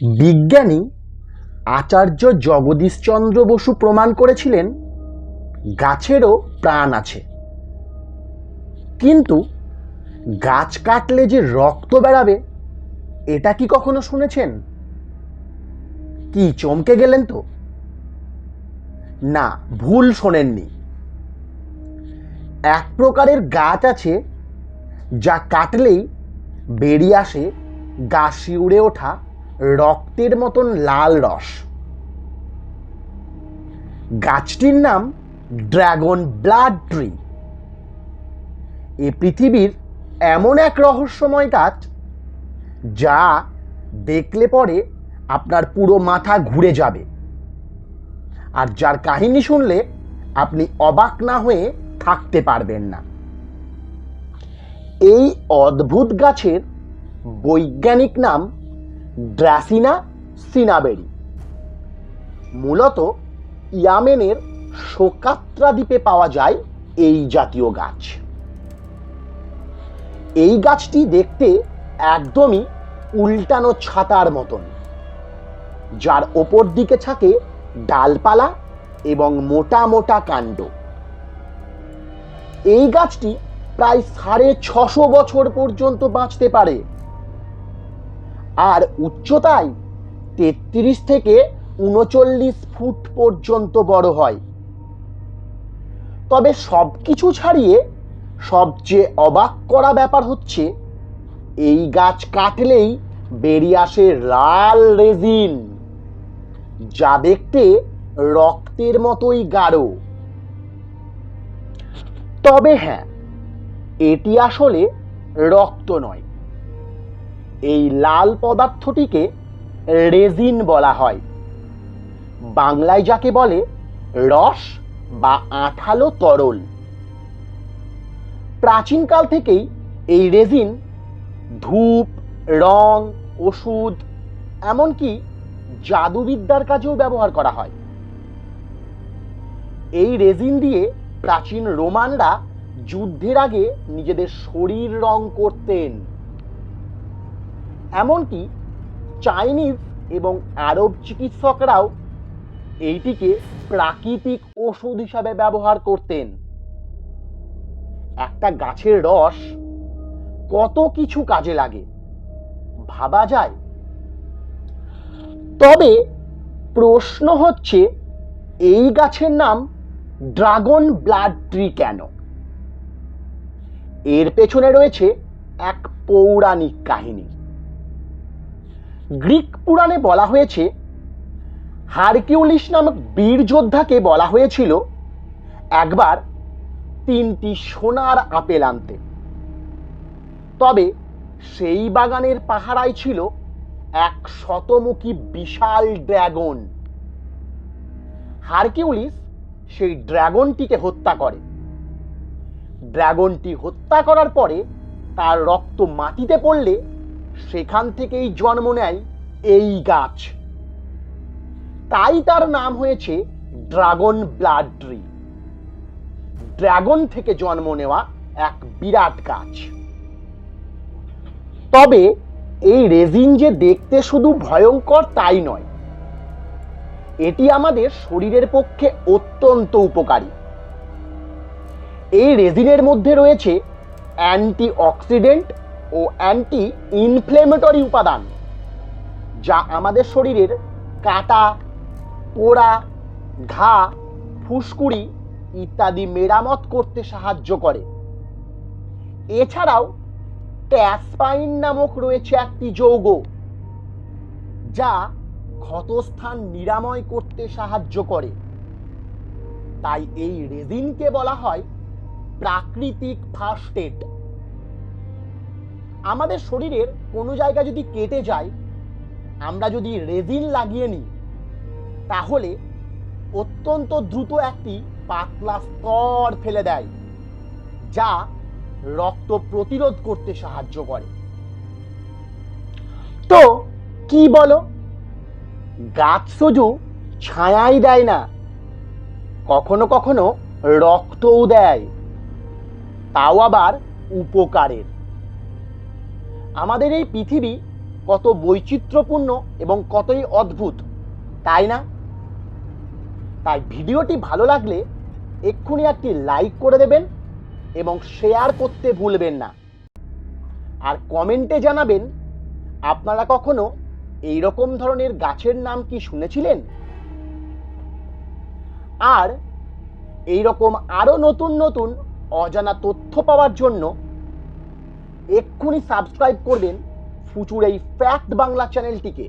বিজ্ঞানী আচার্য জগদীশচন্দ্র বসু প্রমাণ করেছিলেন, গাছেরও প্রাণ আছে। কিন্তু গাছ কাটলে যে রক্ত বেরাবে এটা কি কখনো শুনেছেন? কি চমকে গেলেন তো? না, ভুল শোনেননি। এক প্রকারের গাছ আছে, যা কাটলেই বেরিয়ে আসে, গা শিউড়ে ওঠা রক্তের মতন লাল রস। গাছটির নাম ড্রাগন ব্লাড ট্রি। এ পৃথিবীর এমন এক রহস্যময় গাছ, যা দেখলে পরে আপনার পুরো মাথা ঘুরে যাবে। আর যার কাহিনী শুনলে আপনি অবাক না হয়ে থাকতে পারবেন না। এই অদ্ভুত গাছের বৈজ্ঞানিক নাম ড্রাসিনা সিনাবেরি। মূলত ইয়ামেনের শোকাত্রা দ্বীপে পাওয়া যায় এই জাতীয় গাছ। এই গাছটি দেখতে একদমই উল্টানো ছাতার মতন। যার ওপর দিকে থাকে ডালপালা এবং মোটা মোটা কাণ্ড। এই গাছটি প্রায় সাড়ে ছশো বছর পর্যন্ত বাঁচতে পারে। আর উচ্চতায় তেত্রিশ থেকে উনচল্লিশ ফুট পর্যন্ত বড় হয়। তবে সব কিছু ছাড়িয়ে সবচেয়ে অবাক করা ব্যাপার হচ্ছে, এই গাছ কাটলেই বেরিয়ে আসে লাল রেজিন, যা দেখতে রক্তের মতোই গাঢ়। তবে হ্যাঁ এটি আসলে রক্ত নয়। এই লাল পদার্থটিকে রেজিন বলা হয়। বাংলায় যাকে বলে, রস বা আঠালো তরল। প্রাচীনকাল থেকেই এই রেজিন ধূপ, রং, ওষুধ, এমনকি জাদুবিদ্যার কাজেও ব্যবহার করা হয়। এই রেজিন দিয়ে প্রাচীন রোমানরা যুদ্ধের আগে নিজেদের শরীর রং করতেন। এমনকি চাইনিজ এবং আরব চিকিৎসকরাও এইটিকে প্রাকৃতিক ওষুধ হিসাবে ব্যবহার করতেন। একটা গাছের রস কত কিছু কাজে লাগে, ভাবা যায়? তবে প্রশ্ন হচ্ছে, এই গাছের নাম ড্রাগন ব্লাড ট্রি কেন? এর পেছনে রয়েছে এক পৌরাণিক কাহিনী। গ্রিক পুরাণে বলা হয়েছে, হারকিউলিস নামক বীর যোদ্ধাকে বলা হয়েছিল, একবার তিনটি সোনার আপেল আনতে। তবে সেই বাগানের পাহারায় ছিল এক শতমুখী বিশাল ড্রাগন। হারকিউলিস সেই ড্রাগনটিকে হত্যা করে। ড্রাগনটি হত্যা করার পরে তার রক্ত মাটিতে পড়লে সেখান থেকেই জন্ম নেয় এই গাছ। তাই তার নাম হয়েছে ড্রাগন ব্লাড ট্রি। ড্রাগন থেকে জন্ম নেওয়া এক বিরাট গাছ। তবে এই রেজিন যে দেখতে শুধু ভয়ঙ্কর তাই নয়, এটি আমাদের শরীরের পক্ষে অত্যন্ত উপকারী। এই রেজিনের মধ্যে রয়েছে অ্যান্টি অক্সিডেন্ট ও অ্যান্টি ইনফ্লেমেটরি উপাদান, যা আমাদের শরীরের কাটা, পোড়া, ঘা, ফুসকুড়ি ইত্যাদি মেরামত করতে সাহায্য করে। এছাড়াও ট্যাসপাইন নামক রয়েছে একটি যৌগ, যা ক্ষতস্থান নিরাময় করতে সাহায্য করে। তাই এই রেজিনকে বলা হয় প্রাকৃতিক ফার্স্ট এড আমাদের শরীরের কোনো জায়গা যদি কেটে যায়, আমরা যদি রেজিন লাগিয়ে নিই, তাহলে অত্যন্ত দ্রুত একটি পাতলা স্তর ফেলে দেয়, যা রক্ত প্রতিরোধ করতে সাহায্য করে। তো কি বলো? গাছ শুধু ছায়াই দেয় না, কখনো কখনো রক্তও দেয়, তাও আবার উপকারের। আমাদের এই পৃথিবী কত বৈচিত্র্যপূর্ণ এবং কতই অদ্ভুত, তাই না? তাই ভিডিওটি ভালো লাগলে এক্ষুনি একটি লাইক করে দেবেন এবং শেয়ার করতে ভুলবেন না। আর কমেন্টে জানাবেন, আপনারা কখনো এই রকম ধরনের গাছের নাম কি শুনেছিলেন? আর এই রকম আরও নতুন নতুন অজানা তথ্য পাওয়ার জন্য এক্ষুনি সাবস্ক্রাইব করবেন ফুচুর এই ফ্যাক্ট বাংলা চ্যানেলটিকে